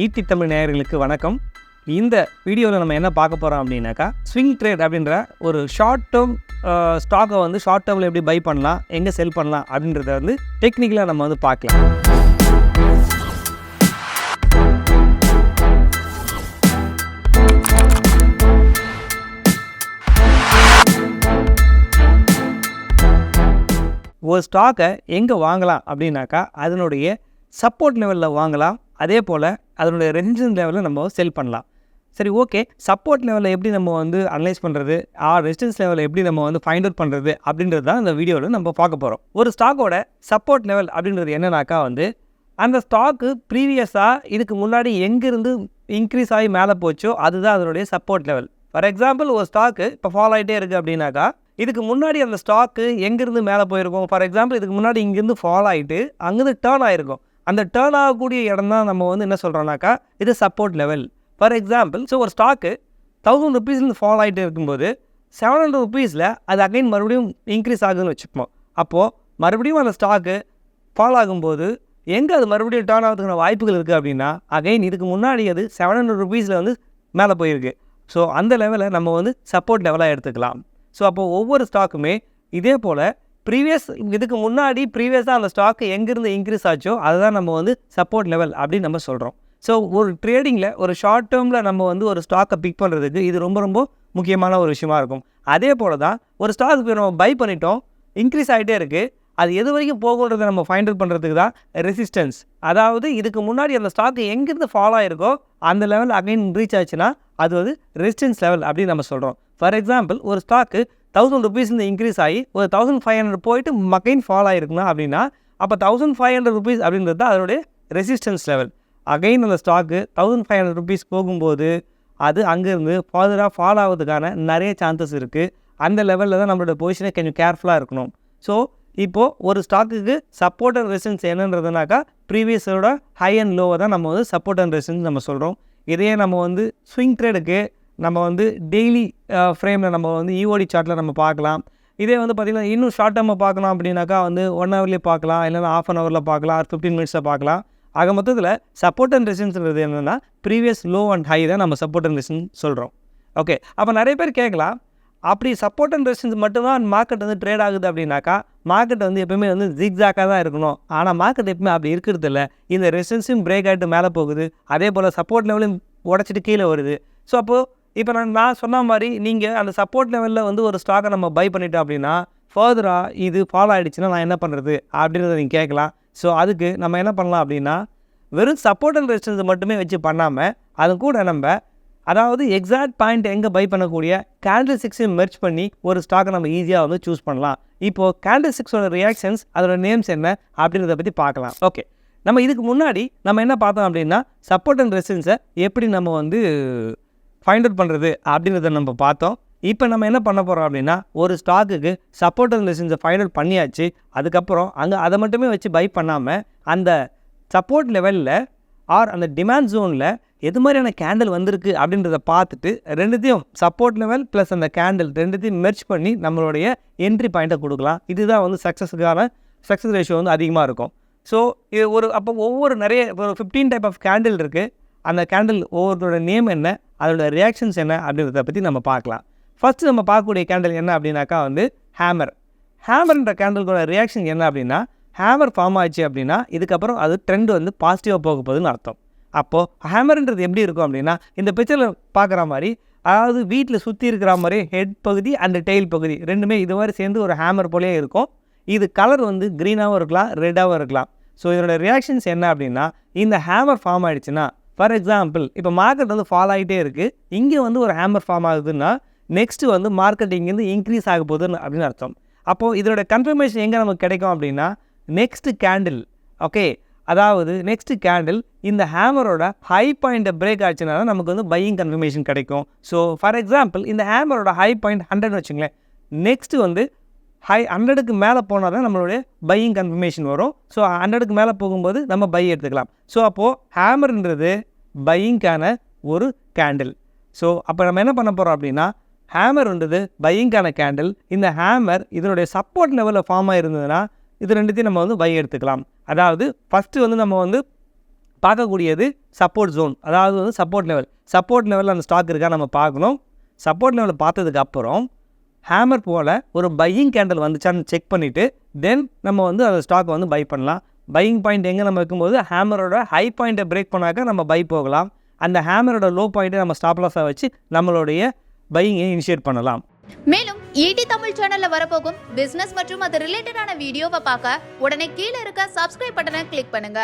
ஈட்டி தமிழ் நேயர்களுக்கு வணக்கம். இந்த வீடியோவில் நம்ம என்ன பார்க்க போகிறோம் அப்படின்னாக்கா ஸ்விங் ட்ரேட் அப்படின்ற ஒரு ஷார்ட் டேர்ம் ஸ்டாக்கை வந்து ஷார்ட் டேர்மில் எப்படி பை பண்ணலாம் எங்கே செல் பண்ணலாம் அப்படின்றத வந்து டெக்னிக்கலாக நம்ம வந்து பார்க்கலாம். ஒரு ஸ்டாக்கை எங்கே வாங்கலாம் அப்படின்னாக்கா அதனுடைய சப்போர்ட் லெவலில் வாங்கலாம். அதே போல் அதனுடைய ரெசிஸ்டன்ஸ் லெவலில் நம்ம செல் பண்ணலாம். சரி ஓகே சப்போர்ட் லெவலில் எப்படி நம்ம வந்து அனலைஸ் பண்ணுறது ஆ ரெசிஸ்டன்ஸ் லெவலில் எப்படி நம்ம வந்து ஃபைண்ட் அவுட் பண்ணுறது அப்படின்றது தான் இந்த வீடியோவில் நம்ம பார்க்க போகிறோம் ஒரு ஸ்டாக்கோட சப்போர்ட் லெவல் அப்படின்றது என்னன்னாக்கா வந்து அந்த ஸ்டாக்கு ப்ரீவியஸாக இதுக்கு முன்னாடி எங்கேருந்து இன்க்ரீஸ் ஆகி மேலே போச்சோ அதுதான் அதனுடைய சப்போர்ட் லெவல் ஃபார் எக்ஸாம்பிள் ஒரு ஸ்டாக்கு இப்போ ஃபாலோ ஆகிட்டே இருக்குது அப்படின்னாக்கா இதுக்கு முன்னாடி அந்த ஸ்டாக்கு எங்கேருந்து மேலே போயிருக்கும்? ஃபார் எக்ஸாம்பிள் இதுக்கு முன்னாடி இங்கேருந்து ஃபாலோ ஆகிட்டு அங்கேருந்து டேர்ன் ஆகிருக்கும் அந்த டேர்ன் ஆகக்கூடிய இடம் தான் நம்ம வந்து என்ன சொல்கிறோம்னாக்கா இது support level for example so ஒரு ஸ்டாக்கு தௌசண்ட் ருபீஸ்லேருந்து ஃபால் ஆகிட்டு இருக்கும்போது செவன் ஹண்ட்ரட் ருபீஸில் அது அகைன் மறுபடியும் இன்க்ரீஸ் ஆகுதுன்னு வச்சுப்போம். அப்போது மறுபடியும் அந்த ஸ்டாக்கு ஃபால் ஆகும்போது எங்கே அது மறுபடியும் டேர்ன் ஆகிறதுக்கான வாய்ப்புகள் இருக்குது அப்படின்னா அகைன் இதுக்கு முன்னாடி அது செவன் ஹண்ட்ரட் ருபீஸில் வந்து மேலே போயிருக்கு. ஸோ அந்த லெவலை நம்ம வந்து சப்போர்ட் லெவலாக எடுத்துக்கலாம். ஸோ அப்போ ஒவ்வொரு ஸ்டாக்குமே இதே போல் ப்ரீவியஸ் இதுக்கு முன்னாடி ப்ரீவியஸாக அந்த ஸ்டாக்கு எங்கேருந்து இன்க்ரீஸ் ஆச்சோ அதுதான் நம்ம வந்து சப்போர்ட் லெவல் அப்படின்னு நம்ம சொல்கிறோம் ஸோ ஒரு ட்ரேடிங்கில் ஒரு ஷார்ட் டேர்மில் நம்ம வந்து ஒரு ஸ்டாக்கை பிக் பண்ணுறதுக்கு இது ரொம்ப ரொம்ப முக்கியமான ஒரு விஷயமா இருக்கும். அதே போல் தான் ஒரு ஸ்டாக் இப்போ நம்ம பை பண்ணிட்டோம் இன்க்ரீஸ் ஆகிட்டே இருக்குது அது எது வரைக்கும் போகுன்றதை நம்ம ஃபைண்ட் அவுட் பண்ணுறதுக்கு தான் ரெசிஸ்டன்ஸ் அதாவது இதுக்கு முன்னாடி அந்த ஸ்டாக்கு எங்கேருந்து ஃபாலோ ஆயிருக்கோ அந்த லெவல் அகைன் ரீச் ஆச்சுன்னா அது வந்து ரெசிஸ்டன்ஸ் லெவல் அப்படின்னு நம்ம சொல்கிறோம் ஃபார் எக்ஸாம்பிள் ஒரு ஸ்டாக்கு தௌசண்ட் ருபீஸ்லேருந்து இன்க்ரீஸ் ஆகி ஒரு தௌசண்ட் ஃபைவ் ஹண்ட்ரட் போயிட்டு மகைன் ஃபால் ஆகிருக்குனா அப்படின்னா அப்போ தௌசண்ட் ஃபைவ் ஹண்ட்ரட் ருபீஸ் அப்படின்றது தான் அதனுடைய ரெசிஸ்டன்ஸ் லெவல் அகைன் அந்த stock thousand five hundred rupees போகும்போது அது அங்கேருந்து ஃபாதராக ஃபால் ஆகிறதுக்கான நிறைய சான்சஸ் இருக்குது அந்த லெவலில் தான் நம்மளோட பொசிஷனை கொஞ்சம் கேர்ஃபுல்லாக இருக்கணும். ஸோ இப்போது ஒரு ஸ்டாக்குக்கு சப்போர்ட் அண்ட் ரெசிஸ்டன்ஸ் என்னன்றதுனாக்கா ப்ரீவியஸோட ஹை அண்ட் லோவை தான் நம்ம வந்து சப்போர்ட் அண்ட் ரெசிஸ்டன்ஸ் நம்ம சொல்கிறோம் இதையே நம்ம வந்து ஸ்விங் ட்ரேடுக்கு நம்ம வந்து டெய்லி ஃப்ரேமில் நம்ம வந்து ஈஓடி சார்ட்டில் நம்ம பார்க்கலாம். இதே வந்து பார்த்திங்கன்னா இன்னும் ஷார்ட் டேர்மாக பார்க்கணும் அப்படின்னாக்கா வந்து ஒன் ஹவர்லேயே பார்க்கலாம். இல்லைன்னா ஆஃப் அன் ஹவரில் பார்க்கலாம். ஆர் ஃபிஃப்டீன் மினிட்ஸில் பார்க்கலாம். ஆக மொத்தத்தில் சப்போர்ட் அண்ட் ரெசிஸ்டன்ஸ்ன்றது என்னென்னா ப்ரீவியஸ் லோ அண்ட் ஹை தான் நம்ம சப்போர்ட் அண்ட் ரெசிஸ்டன்ஸ் சொல்கிறோம் ஓகே அப்போ நிறைய பேர் கேட்கலாம் அப்படி சப்போர்ட் அண்ட் ரெசிஸ்டன்ஸ் மட்டும்தான் மார்க்கெட் வந்து ட்ரேட் ஆகுது அப்படின்னாக்கா மார்க்கெட் வந்து எப்பவுமே வந்து ஜிக்ஸாக்காக தான் இருக்கணும். ஆனால் மார்க்கெட் எப்பவுமே அப்படி இருக்கிறது இல்லை. இந்த ரெசிஸ்டன்ஸும் பிரேக் ஆகிட்டு மேலே போகுது. அதே போல் சப்போர்ட் லெவலும் உடச்சிட்டு கீழே வருது. ஸோ அப்போது இப்போ நான் நான் சொன்ன மாதிரி நீங்கள் அந்த சப்போர்ட் லெவலில் வந்து ஒரு ஸ்டாக்கை நம்ம பை பண்ணிட்டோம் அப்படின்னா ஃபர்தராக இது ஃபாலோ ஆகிடுச்சுன்னா நான் என்ன பண்ணுறது அப்படின்றத நீங்கள் கேட்கலாம். ஸோ அதுக்கு நம்ம என்ன பண்ணலாம் அப்படின்னா வெறும் சப்போர்ட் அண்ட் ரெசிஸ்டன்ஸ் மட்டுமே வச்சு பண்ணாமல் அது கூட நம்ம அதாவது எக்ஸாக்ட் பாயிண்ட் எங்கே பை பண்ணக்கூடிய கேண்டில் சிக்ஸையும் மெர்ச் பண்ணி ஒரு ஸ்டாக்கை நம்ம ஈஸியாக வந்து சூஸ் பண்ணலாம். இப்போது கேண்டில் சிக்ஸோட ரியாக்ஷன்ஸ் அதோட நேம்ஸ் என்ன அப்படின்றத பற்றி பார்க்கலாம். ஓகே நம்ம இதுக்கு முன்னாடி நம்ம என்ன பார்த்தோம் அப்படின்னா சப்போர்ட் அண்ட் ரெசிஸ்டன்ஸை எப்படி நம்ம வந்து ஃபைண்ட் அவுட் பண்ணுறது அப்படின்றத நம்ம பார்த்தோம். இப்போ நம்ம என்ன பண்ண போகிறோம் அப்படின்னா ஒரு ஸ்டாக்குக்கு சப்போர்ட் லெசன்ஸை ஃபைண்ட் அவுட் பண்ணியாச்சு. அதுக்கப்புறம் அங்கே அதை மட்டுமே வச்சு பை பண்ணாமல் அந்த சப்போர்ட் லெவலில் ஆர் அந்த டிமாண்ட் ஜோனில் எது மாதிரியான கேண்டில் வந்திருக்கு அப்படின்றத பார்த்துட்டு ரெண்டுத்தையும் சப்போர்ட் லெவல் ப்ளஸ் அந்த கேண்டில் ரெண்டுத்தையும் மெர்ச் பண்ணி நம்மளுடைய என்ட்ரி பாயிண்ட்டை கொடுக்கலாம். இதுதான் வந்து சக்ஸஸுக்கான சக்ஸஸ் ரேஷியோ வந்து அதிகமாக இருக்கும். ஸோ இது ஒரு அப்போ ஒவ்வொரு நிறைய ஒரு ஃபிஃப்டீன் டைப் ஆஃப் கேண்டில் இருக்குது அந்த கேண்டில் ஒவ்வொருத்தோட நேம் என்ன? அதோட ரியாக்ஷன்ஸ் என்ன அப்படின்றத பற்றி நம்ம பார்க்கலாம். ஃபஸ்ட்டு நம்ம பார்க்கக்கூடிய கேண்டில் என்ன அப்படின்னாக்கா வந்து ஹேமர் ஹேமர்ன்ற கேண்டிலோட ரியாக்ஷன் என்ன அப்படின்னா ஹேமர் ஃபார்ம் ஆச்சு அப்படின்னா இதுக்கப்புறம் அது ட்ரெண்ட் வந்து பாசிட்டிவாக போக போகுதுன்னு அர்த்தம். அப்போது ஹேமர்ன்றது எப்படி இருக்கும் அப்படின்னா இந்த பிக்சரில் பார்க்குற மாதிரி அதாவது வீட்டில் சுற்றி இருக்கிற மாதிரி ஹெட் பகுதி அண்ட் டெயில் பகுதி ரெண்டுமே இது மாதிரி சேர்ந்து ஒரு ஹேமர் போலேயே இருக்கும். இது கலர் வந்து க்ரீனாகவும் இருக்கலாம் ரெட்டாகவும் இருக்கலாம். ஸோ இதோட ரியாக்ஷன்ஸ் என்ன அப்படின்னா இந்த ஹேமர் ஃபார்ம் ஆகிடுச்சுன்னா ஃபார் எக்ஸாம்பிள் இப்போ மார்க்கெட் வந்து ஃபாலோ ஆகிட்டே இருக்குது இங்கே வந்து ஒரு ஹேமர் ஃபார்ம் ஆகுதுன்னா நெக்ஸ்ட்டு வந்து மார்க்கெட் இங்கேருந்து இன்க்ரீஸ் ஆக போகுதுன்னு அப்படின்னு அர்த்தம். அப்போது இதோட கன்ஃபர்மேஷன் எங்கே நமக்கு கிடைக்கும் அப்படின்னா நெக்ஸ்ட்டு கேண்டில் ஓகே அதாவது நெக்ஸ்ட்டு கேண்டில் இந்த ஹேமரோட ஹை பாயிண்ட்டை பிரேக் ஆச்சுன்னா தான் நமக்கு வந்து பையிங் கன்ஃபர்மேஷன் கிடைக்கும். ஸோ ஃபார் எக்ஸாம்பிள் இந்த ஹேமரோட ஹை பாயிண்ட் ஹண்ட்ரட்னு வச்சுங்களேன். நெக்ஸ்ட்டு வந்து ஹை ஹண்ட்ரடுக்கு மேலே போனால் தான் நம்மளுடைய பையிங் கன்ஃபர்மேஷன் வரும். ஸோ ஹண்ட்ரடுக்கு மேலே போகும்போது நம்ம பை எடுத்துக்கலாம். ஸோ அப்போது ஹேமர்ன்றது பையிங்க்கான ஒரு கேண்டில் ஸோ அப்போ நம்ம என்ன பண்ண போகிறோம் அப்படின்னா ஹேமர்ன்றது பையிங்க்கான கேண்டில் இந்த ஹேமர் இதனுடைய சப்போர்ட் லெவலில் ஃபார்ம் ஆகிருந்ததுன்னா இது ரெண்டுத்தையும் நம்ம வந்து பை எடுத்துக்கலாம். அதாவது ஃபஸ்ட்டு வந்து நம்ம வந்து பார்க்கக்கூடியது சப்போர்ட் ஜோன் அதாவது வந்து சப்போர்ட் லெவல் சப்போர்ட் லெவலில் அந்த ஸ்டாக் இருக்கா நம்ம பார்க்கணும். சப்போர்ட் லெவலில் பார்த்ததுக்கு அப்புறம் ஹேமர் போல் ஒரு பையிங் கேண்டில் வந்துச்சான்னு செக் பண்ணிவிட்டு தென் நம்ம வந்து அந்த ஸ்டாக்கை வந்து பை பண்ணலாம். பையிங் பாயிண்ட் எங்கே நம்ம வைக்கும்போது ஹேமரோட ஹை பாயிண்ட்டை பிரேக் பண்ணாக்க நம்ம பை போகலாம். அந்த ஹேமரோட லோ பாயிண்ட்டை நம்ம ஸ்டாப் லாஸாக வச்சு நம்மளுடைய பையிங்கை இனிஷியேட் பண்ணலாம். மேலும் ஈடி தமிழ் சேனல்ல வரப்போகும் பிசினஸ் மற்றும் அது ரிலேட்டடான வீடியோவை பார்க்க உடனே கீழே இருக்க சப்ஸ்கிரைப் பட்டனை கிளிக் பண்ணுங்க.